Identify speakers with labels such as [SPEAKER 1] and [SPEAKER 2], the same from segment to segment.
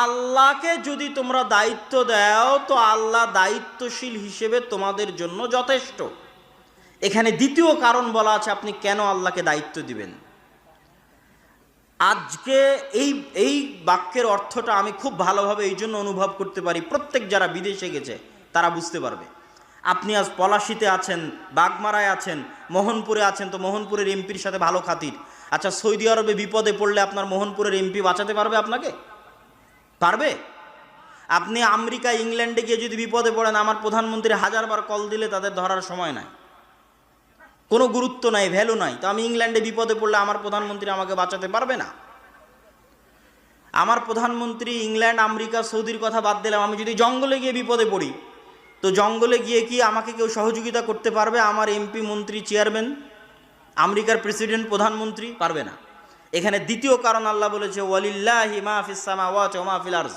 [SPEAKER 1] আল্লাহকে যদি তোমরা দায়িত্ব দাও, তো আল্লাহ দায়িত্বশীল হিসেবে তোমাদের জন্য যথেষ্ট। এখানে দ্বিতীয় কারণ বলা আছে, আপনি কেন আল্লাহকে দায়িত্ব দিবেন? আজকে এই এই বাক্যের অর্থটা আমি খুব ভালোভাবে এই জন্য অনুভব করতে পারি, প্রত্যেক যারা বিদেশে গেছে, তারা বুঝতে পারবে। আপনি আজ পলাশিতে আছেন, বাগমারায় আছেন, মোহনপুরে আছেন, তো মোহনপুরের এমপির সাথে ভালো খাতির। আচ্ছা সৌদি আরবে বিপদে পড়লে আপনার মোহনপুরের এমপি বাঁচাতে পারবে আপনাকে? পারবে? আপনি আমেরিকা, ইংল্যান্ডে গিয়ে যদি বিপদে পড়েন, আমার প্রধানমন্ত্রী হাজারবার কল দিলে তাদের ধরার সময় নাই। কোনো গুরুত্ব নাই ভ্যালু নাই। তো আমি ইংল্যান্ডে বিপদে পড়লে আমার প্রধানমন্ত্রী আমাকে বাঁচাতে পারবে না? আমার প্রধানমন্ত্রী ইংল্যান্ড, আমেরিকা, সৌদির কথা বাদ দিলাম। আমি যদি জঙ্গলে গিয়ে বিপদে পড়ি, তো জঙ্গলে গিয়ে কি আমাকে কেউ সহযোগিতা করতে পারবে? আমার এমপি মন্ত্রী চেয়ারম্যান আমেরিকার প্রেসিডেন্ট প্রধানমন্ত্রী পারবে না। এখানে দ্বিতীয় কারণ আল্লাহ বলেছে, ওয়ালিল্লাহি মাহফিস সামাওয়াতি ওয়া মাহফিল আরজ।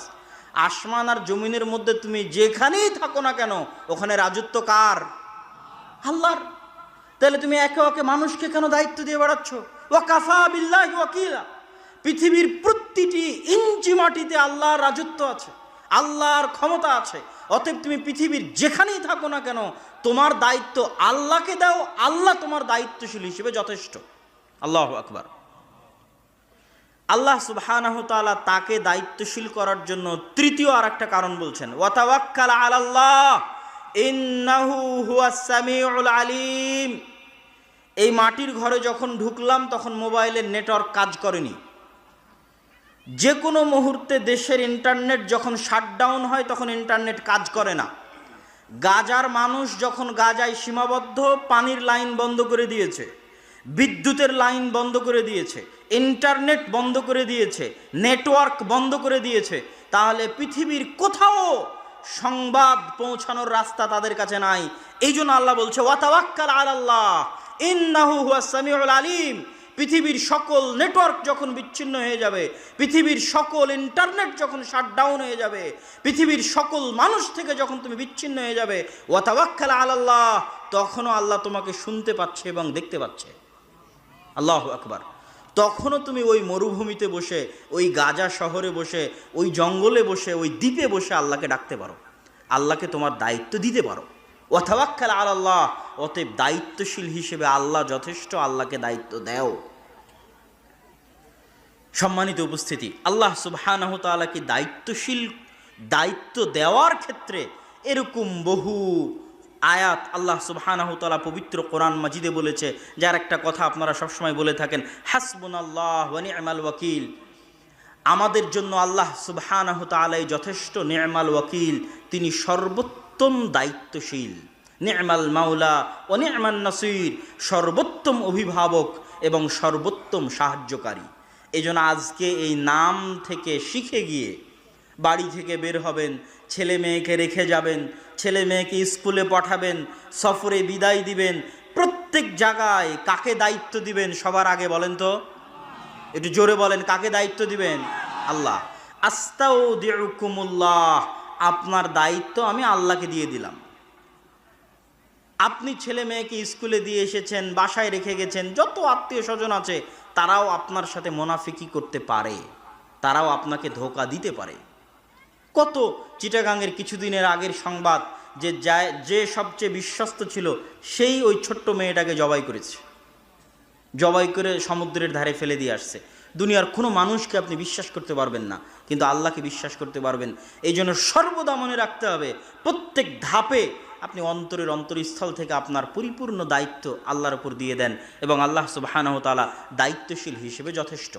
[SPEAKER 1] আসমান আর জমিনের মধ্যে তুমি যেখানেই থাকো না কেন, ওখানে রাজত্ব কার? আল্লাহর। তাহলে তুমি একে ওকে মানুষকে কেন দায়িত্ব দিয়ে বেড়াচ্ছ? ও কাফা বিল্লাহি ওয়াকিলা। পৃথিবীর প্রতিটি ইঞ্চি মাটিতে আল্লাহর রাজত্ব আছে, আল্লাহর ক্ষমতা আছে। অতএব তুমি পৃথিবীর যেখানেই থাকো না কেন, তোমার দায়িত্ব আল্লাহকে দাও, আল্লাহ তোমার দায়িত্বশীল হিসেবে যথেষ্ট। আল্লাহ আকবার। আল্লাহ তাআলা তাকে দায়িত্বশীল করার জন্য তৃতীয় আর একটা কারণ বলছেন আলিম। এই মাটির ঘরে যখন ঢুকলাম, তখন মোবাইলের নেটওয়ার্ক কাজ করেনি। যে কোনো মুহূর্তে দেশের ইন্টারনেট যখন শাটডাউন হয়, তখন ইন্টারনেট কাজ করে না। গাজার মানুষ যখন গাজায় সীমাবদ্ধ, পানির লাইন বন্ধ করে দিয়েছে। বিদ্যুতের লাইন বন্ধ করে দিয়েছে, ইন্টারনেট বন্ধ করে দিয়েছে, নেটওয়ার্ক বন্ধ করে দিয়েছে, তাহলে পৃথিবীর কোথাও সংবাদ পৌঁছানোর রাস্তা তাদের কাছে নাই। এই জন্য আল্লাহ বলছে, ওয়াতাওয়াক্কাল আলাল্লাহ, ইন্নাহু হুয়াস সামিউল আলিম। পৃথিবীর সকল নেটওয়ার্ক যখন বিচ্ছিন্ন হয়ে যাবে, পৃথিবীর সকল ইন্টারনেট যখন শাটডাউন হয়ে যাবে, পৃথিবীর সকল মানুষ থেকে যখন তুমি বিচ্ছিন্ন হয়ে যাবে, ওয়াতাওয়াক্কাল আলাল্লাহ, তখনও আল্লাহ তোমাকে শুনতে পাচ্ছে এবং দেখতে পাচ্ছে। আল্লাহ আকবার। তখনও তুমি ওই মরুভূমিতে বসে, ওই গাজা শহরে বসে, ওই জঙ্গলে বসে, ওই দ্বীপে বসে আল্লাহকে ডাকতে পারো। আল্লাহকে তোমার দায়িত্ব দিতে পারো। অথাবাক্কাল আল্লাহ, অতএব দায়িত্বশীল হিসেবে আল্লাহ যথেষ্ট আল্লাহকে দায়িত্ব দেও। সম্মানিত উপস্থিতি, আল্লাহ সুবহানাহু তাআলাকে দায়িত্বশীল, দায়িত্ব দেওয়ার ক্ষেত্রে এরকম বহু আয়াত আল্লাহ সুবহানাহু তাআলা পবিত্র কোরআন মাজিদে বলেছে, যার একটা কথা আপনারা সবসময় বলে থাকেন হাসবুন আল্লাহ ওয়া নি'মাল ওয়াকিল। আমাদের জন্য আল্লাহ সুবহানাহু তাআলাই যথেষ্ট নি'মাল ওয়াকিল, তিনি সর্বোত্তম দায়িত্বশীল। নি'মাল মাওলা ও নি'মান নাসির, সর্বোত্তম অভিভাবক এবং সর্বোত্তম সাহায্যকারী। এজন্য আজকে এই নাম থেকে শিখে গিয়ে বাড়ি থেকে বের হবেন। ছেলে মেয়েকে রেখে যাবেন। ছেলে মেয়েকে স্কুলে পাঠাবেন। সফরে বিদায় দিবেন। প্রত্যেক জায়গায় কাকে দায়িত্ব দিবেন সবার আগে বলেন তো? একটু জোরে বলেন, কাকে দায়িত্ব দিবেন? আল্লাহ। আস্তাও দিউকুমুল্লাহ আপনার দায়িত্ব আমি আল্লাহকে দিয়ে দিলাম। আপনি ছেলে মেয়েকে স্কুলে দিয়ে এসেছেন, বাসায় রেখে গেছেন, যত আত্মীয় স্বজন আছে, তারাও আপনার সাথে মোনাফিকি করতে পারে। তারাও আপনাকে ধোকা দিতে পারে। কত চিটাগাংয়ের কিছুদিনের আগের সংবাদ যে যায়, যে সবচেয়ে বিশ্বস্ত ছিল, সেই ওই ছোট্ট মেয়েটাকে জবাই করেছে। জবাই করে সমুদ্রের ধারে ফেলে দিয়ে আসছে। দুনিয়ার কোনো মানুষকে আপনি বিশ্বাস করতে পারবেন না, কিন্তু আল্লাহকে বিশ্বাস করতে পারবেন। এই জন্য সর্বদা মনে রাখতে হবে, প্রত্যেক ধাপে আপনি অন্তরের অন্তরস্থল থেকে আপনার পরিপূর্ণ দায়িত্ব আল্লাহর উপর দিয়ে দেন এবং আল্লাহ সুবাহানহ তালা দায়িত্বশীল হিসেবে যথেষ্ট।